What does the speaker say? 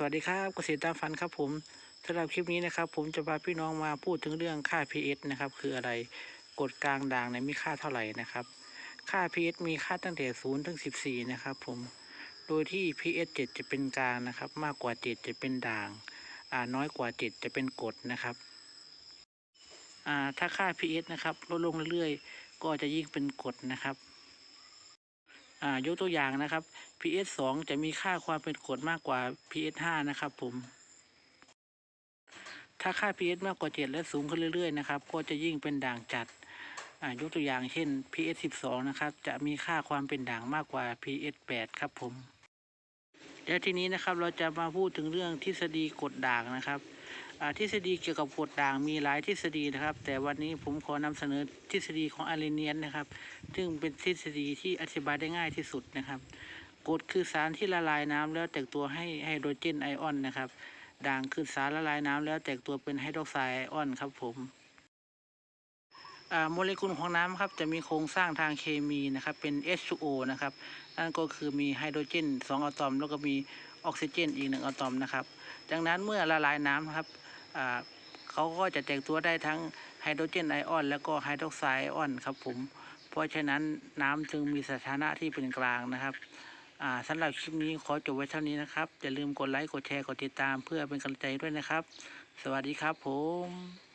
สวัสดีครับเกษตรตามฝันครับผมสำหรับคลิปนี้นะครับ ผมจะพาพี่น้องมาพูดถึงเรื่องค่า pH นะครับ คืออะไรกฎกลางด่างเนี่ยมีค่าเท่าไหร่นะครับ ค่า pH มีค่าตั้งแต่0ถึง14 นะครับ ผม โดยที่ pH 7จะเป็นกลางนะครับ มากกว่า 7 จะเป็นด่างอ่าน้อยกว่า 7 จะเป็นกดนะครับอ่าถ้าค่า pH นะครับลดลงเรื่อยๆ ก็จะยิ่งเป็นกดนะครับ ยกตัวอย่างนะครับ pH 2จะมีค่าความเป็นกรดมากกว่า pH 5นะครับผม ถ้าค่า pH มากกว่า 7 และสูงขึ้นเรื่อยๆนะครับ ก็จะยิ่งเป็นด่างจัดอ่ายกตัวอย่างเช่น pH 12นะครับ จะมีค่าความเป็นด่างมากกว่า pH 8ครับผม แล้วทีนี้นะครับเราจะมาพูดถึงเรื่องทฤษฎีกดด่างนะครับ ทฤษฎีเกี่ยวกับกรดด่างมีหลายทฤษฎีนะครับ แต่วันนี้ผมขอนำเสนอทฤษฎีของอารีเนียนนะครับ ซึ่งเป็นทฤษฎีที่อธิบายได้ง่ายที่สุดนะครับกรดคือสารที่ละลายน้ำแล้วแตกตัวให้ไฮโดรเจนไอออนนะครับ ด่างคือสารละลายน้ำแล้วแตกตัวเป็นไฮดรอกไซด์ไอออนครับผมโมเลกุลของน้ำครับจะมีโครงสร้างทางเคมีนะครับเป็น H2O นะครับนั่นก็คือมีไฮโดรเจน2อะตอม แล้วก็มีออกซิเจนอีกหนึ่งอะตอมนะครับ ดังนั้นเมื่อละลายน้ำครับ เขาก็จะแตกตัวได้ทั้งไฮโดรเจนไอออน แล้วก็ไฮดรอกไซด์ไอออนครับผมเพราะฉะนั้นน้ำจึงมีสถานะที่เป็นกลางนะครับอ่าสำหรับคลิปนี้ขอจบไว้เท่านี้นะครับอย่าลืมกดไลค์กดแชร์กดติดตามเพื่อเป็นกำลังใจด้วยนะครับ สวัสดีครับผม